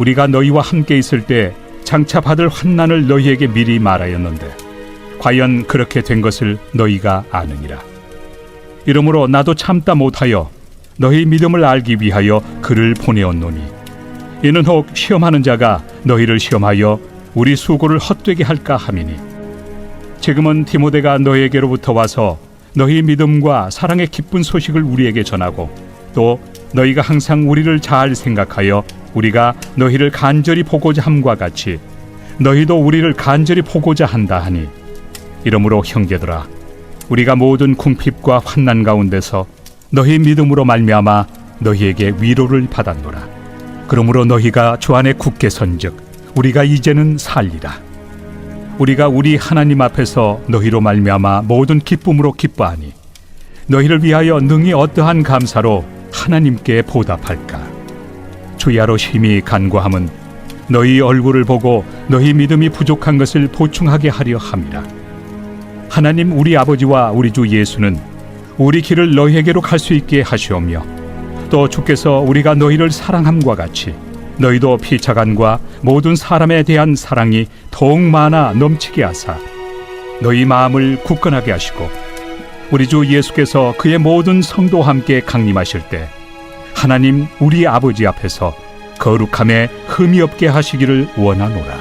우리가 너희와 함께 있을 때 장차 받을 환난을 너희에게 미리 말하였는데 과연 그렇게 된 것을 너희가 아느니라. 이러므로 나도 참다 못하여 너희 믿음을 알기 위하여 그를 보내었노니 이는 혹 시험하는 자가 너희를 시험하여 우리 수고를 헛되게 할까 함이니 지금은 디모데가 너희에게로부터 와서 너희 믿음과 사랑의 기쁜 소식을 우리에게 전하고 또 너희가 항상 우리를 잘 생각하여 우리가 너희를 간절히 보고자 함과 같이 너희도 우리를 간절히 보고자 한다 하니 이러므로 형제들아 우리가 모든 궁핍과 환난 가운데서 너희 믿음으로 말미암아 너희에게 위로를 받았노라. 그러므로 너희가 주 안에 굳게 선즉 우리가 이제는 살리라. 우리가 우리 하나님 앞에서 너희로 말미암아 모든 기쁨으로 기뻐하니 너희를 위하여 능히 어떠한 감사로 하나님께 보답할까 주야로 심히 간구함은 너희 얼굴을 보고 너희 믿음이 부족한 것을 보충하게 하려 함이라. 하나님 우리 아버지와 우리 주 예수는 우리 길을 너희에게로 갈 수 있게 하시오며 또 주께서 우리가 너희를 사랑함과 같이 너희도 피차간과 모든 사람에 대한 사랑이 더욱 많아 넘치게 하사 너희 마음을 굳건하게 하시고 우리 주 예수께서 그의 모든 성도와 함께 강림하실 때 하나님 우리 아버지 앞에서 거룩함에 흠이 없게 하시기를 원하노라.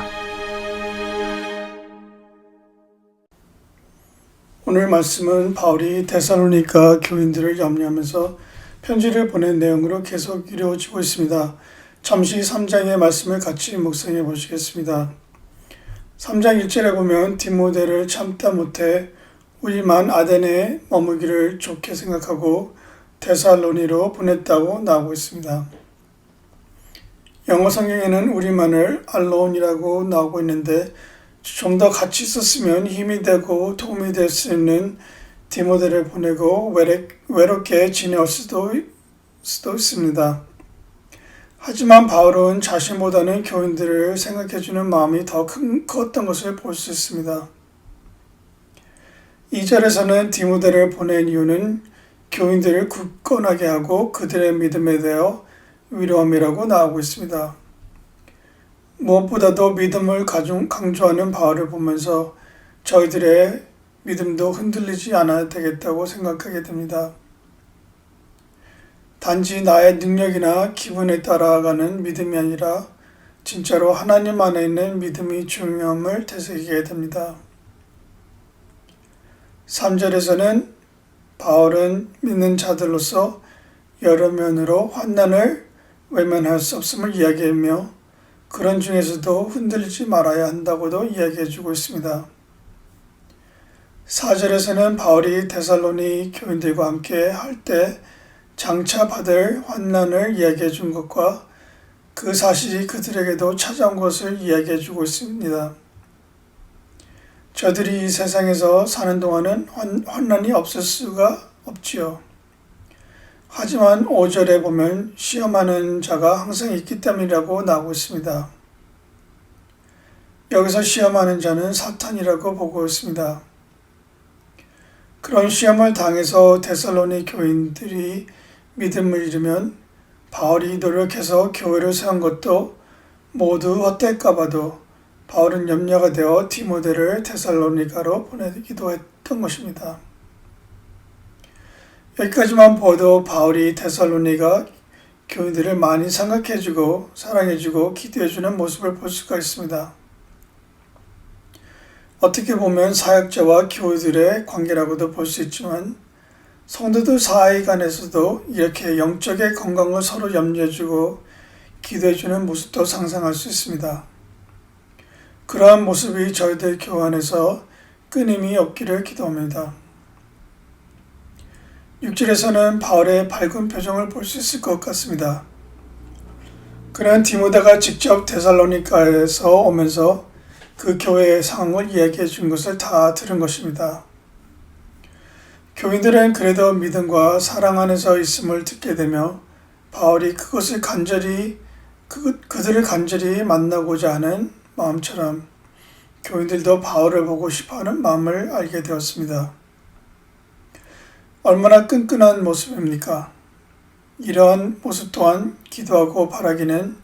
오늘 말씀은 바울이 데살로니가 교인들을 염려하면서 편지를 보낸 내용으로 계속 이루어지고 있습니다. 잠시 3장의 말씀을 같이 묵상해 보시겠습니다. 3장 1절에 보면 디모데를 참다 못해 우리만 아덴에 머물기를 좋게 생각하고 데살로니로 보냈다고 나오고 있습니다. 영어 성경에는 우리만을 알론이라고 나오고 있는데 좀 더 같이 썼으면 힘이 되고 도움이 될 수 있는 디모데를 보내고 외롭, 외롭 게 지낼 수도, 수도 있습니다. 하지만 바울은 자신보다는 교인들을 생각해주는 마음이 더 큰, 컸던 것을 볼 수 있습니다. 2절에서는 디모데를 보낸 이유는 교인들을 굳건하게 하고 그들의 믿음에 대하여 위로함이라고 나오고 있습니다. 무엇보다도 믿음을 강조하는 바울을 보면서 저희들의 믿음도 흔들리지 않아야 되겠다고 생각하게 됩니다. 단지 나의 능력이나 기분에 따라가는 믿음이 아니라 진짜로 하나님 안에 있는 믿음이 중요함을 되새기게 됩니다. 3절에서는 바울은 믿는 자들로서 여러 면으로 환난을 외면할 수 없음을 이야기하며 그런 중에서도 흔들리지 말아야 한다고도 이야기해 주고 있습니다. 4절에서는 바울이 데살로니 교인들과 함께 할 때 장차 받을 환난을 이야기해 준 것과 그 사실이 그들에게도 찾아온 것을 이야기해 주고 있습니다. 저들이 이 세상에서 사는 동안은 환, 환난이 없을 수가 없지요. 하지만 5절에 보면 시험하는 자가 항상 있기 때문이라고 나오고 있습니다. 여기서 시험하는 자는 사탄이라고 보고 있습니다. 그런 시험을 당해서 데살로니 교인들이 믿음을 잃으면 바울이 노력해서 교회를 세운 것도 모두 헛될까 봐도 바울은 염려가 되어 디모데를 데살로니가로 보내기도 했던 것입니다. 여기까지만 보도 바울이 데살로니가 교인들을 많이 생각해주고 사랑해주고 기도해주는 모습을 볼 수가 있습니다. 어떻게 보면 사역자와 교우들의 관계라고도 볼 수 있지만 성도들 사이 간에서도 이렇게 영적의 건강을 서로 염려해주고 기도해주는 모습도 상상할 수 있습니다. 그러한 모습이 저희들 교회 안에서 끊임이 없기를 기도합니다. 6절에서는 바울의 밝은 표정을 볼 수 있을 것 같습니다. 그는 디모데가 직접 데살로니카에서 오면서 그 교회의 상황을 이야기해 준 것을 다 들은 것입니다. 교인들은 그래도 믿음과 사랑 안에서 있음을 듣게 되며 바울이 그것을 간절히 그, 그들을 간절히 만나고자 하는 마음처럼 교인들도 바울을 보고 싶어하는 마음을 알게 되었습니다. 얼마나 끈끈한 모습입니까? 이러한 모습 또한 기도하고 바라기는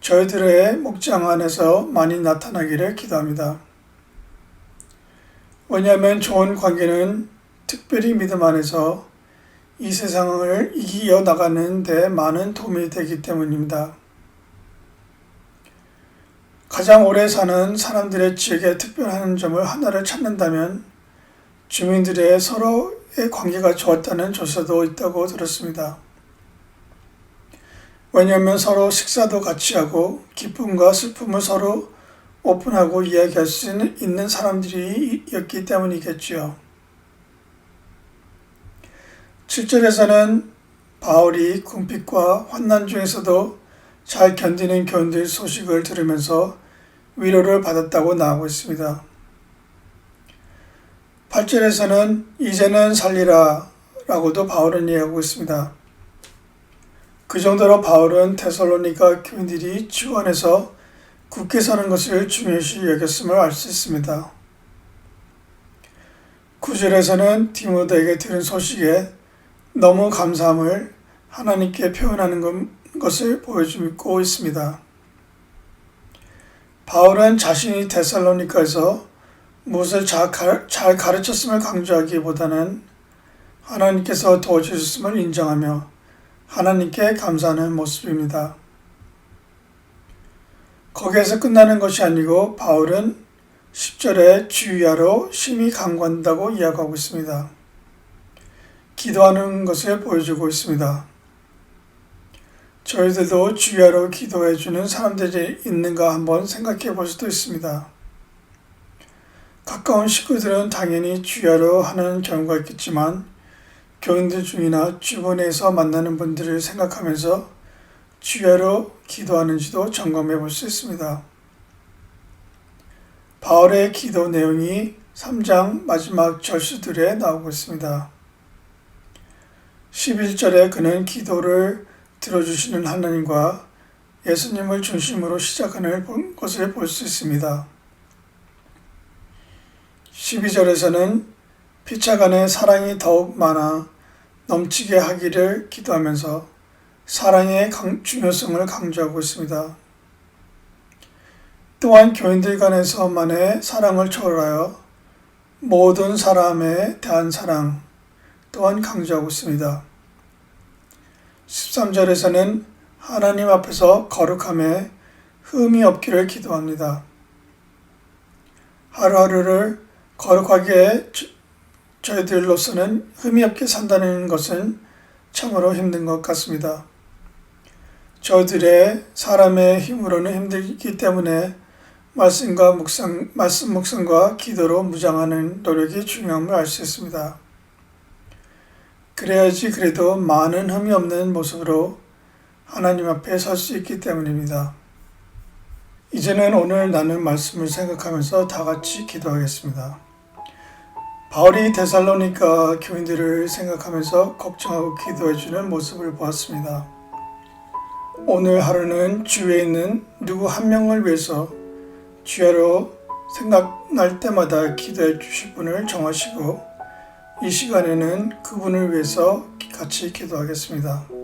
저희들의 목장 안에서 많이 나타나기를 기도합니다. 왜냐하면 좋은 관계는 특별히 믿음 안에서 이 세상을 이기어 나가는 데 많은 도움이 되기 때문입니다. 가장 오래 사는 사람들의 지역에 특별한 점을 하나를 찾는다면 주민들의 서로의 관계가 좋았다는 조사도 있다고 들었습니다. 왜냐하면 서로 식사도 같이 하고 기쁨과 슬픔을 서로 오픈하고 이야기할 수 있는 사람들이었기 때문이겠지요. 7절에서는 바울이 궁핍과 환난 중에서도 잘 견디는 교인들 소식을 들으면서 위로를 받았다고 나오고 있습니다. 8절에서는 이제는 살리라 라고도 바울은 이야기하고 있습니다. 그 정도로 바울은 테살로니가 교인들이 주 안에서 굳게 사는 것을 중요시 여겼음을 알 수 있습니다. 9절에서는 디모데에게 들은 소식에 너무 감사함을 하나님께 표현하는 것을 보여주고 있습니다. 바울은 자신이 데살로니카에서 무엇을 잘 가르쳤음을 강조하기보다는 하나님께서 도와주셨음을 인정하며 하나님께 감사하는 모습입니다. 거기에서 끝나는 것이 아니고 바울은 10절에 주의하러 심히 강구한다고 이야기하고 있습니다. 기도하는 것을 보여주고 있습니다. 저희들도 주야로 기도해 주는 사람들이 있는가 한번 생각해 볼 수도 있습니다. 가까운 식구들은 당연히 주야로 하는 경우가 있겠지만 교인들 중이나 주변에서 만나는 분들을 생각하면서 주야로 기도하는지도 점검해 볼 수 있습니다. 바울의 기도 내용이 3장 마지막 절수들에 나오고 있습니다. 11절에 그는 기도를 들어주시는 하나님과 예수님을 중심으로 시작하는 것을 볼 수 있습니다. 12절에서는 피차 간의 사랑이 더욱 많아 넘치게 하기를 기도하면서 사랑의 중요성을 강조하고 있습니다. 또한 교인들 간에서만의 사랑을 초월하여 모든 사람에 대한 사랑 또한 강조하고 있습니다. 13절에서는 하나님 앞에서 거룩함에 흠이 없기를 기도합니다. 하루하루를 거룩하게 저희들로서는 흠이 없게 산다는 것은 참으로 힘든 것 같습니다. 저들의 사람의 힘으로는 힘들기 때문에 말씀과 묵상, 말씀 묵상과 기도로 무장하는 노력이 중요함을 알 수 있습니다. 그래야지 그래도 많은 흠이 없는 모습으로 하나님 앞에 설 수 있기 때문입니다. 이제는 오늘 나눈 말씀을 생각하면서 다 같이 기도하겠습니다. 바울이 데살로니가 교인들을 생각하면서 걱정하고 기도해주는 모습을 보았습니다. 오늘 하루는 주위에 있는 누구 한 명을 위해서 주야로 생각날 때마다 기도해 주실 분을 정하시고 이 시간에는 그분을 위해서 같이 기도하겠습니다.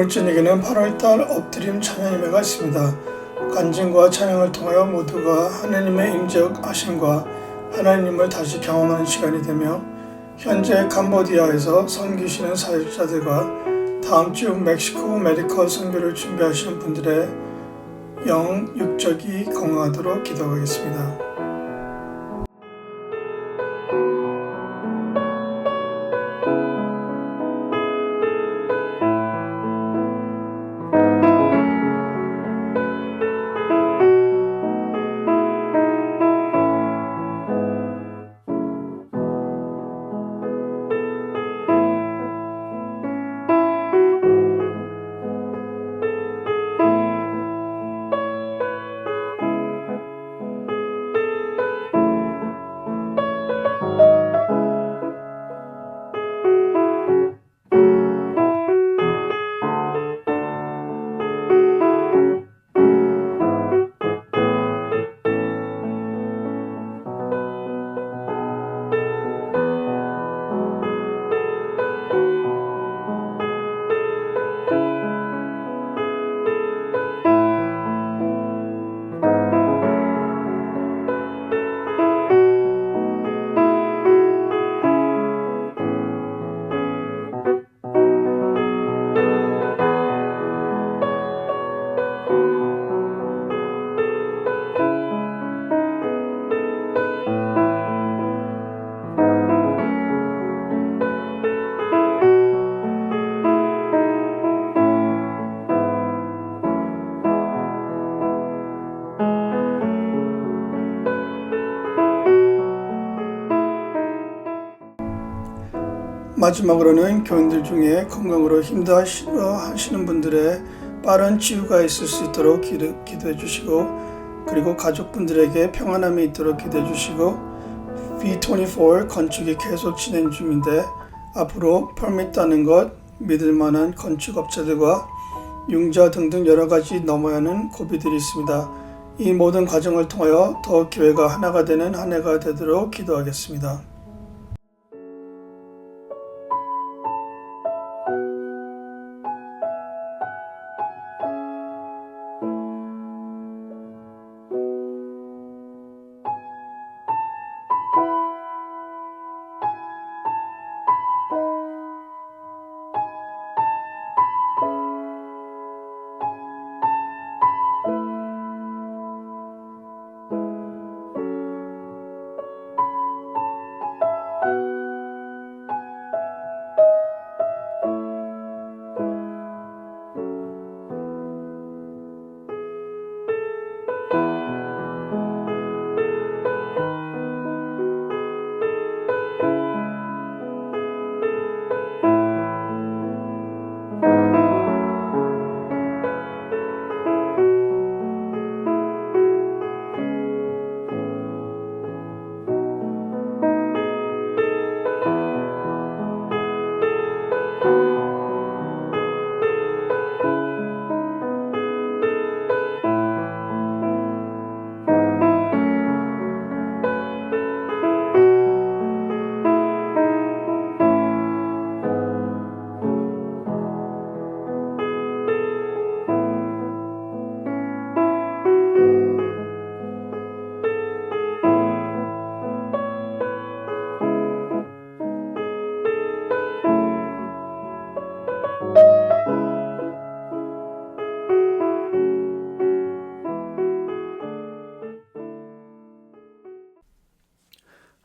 오늘 저녁에는 8월달 엎드림 찬양 예배가 있습니다. 간증과 찬양을 통하여 모두가 하나님의 임적 하심과 하나님을 다시 경험하는 시간이 되며 현재 캄보디아에서 섬기시는 사역자들과 다음 주 멕시코 메디컬 선교를 준비하시는 분들의 영 육적이 건강하도록 기도하겠습니다. 마지막으로는 교인들 중에 건강으로 힘들어 하시는 분들의 빠른 치유가 있을 수 있도록 기도, 기도해 주시고 그리고 가족분들에게 평안함이 있도록 기도해 주시고 B24 건축이 계속 진행 중인데 앞으로 펄밋 따는 것 믿을 만한 건축업체들과 융자 등등 여러 가지 넘어야 하는 고비들이 있습니다. 이 모든 과정을 통하여 더 교회가 하나가 되는 한 해가 되도록 기도하겠습니다.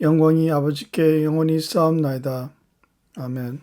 영광이 아버지께 영원히 쌓옵나이다. 아멘.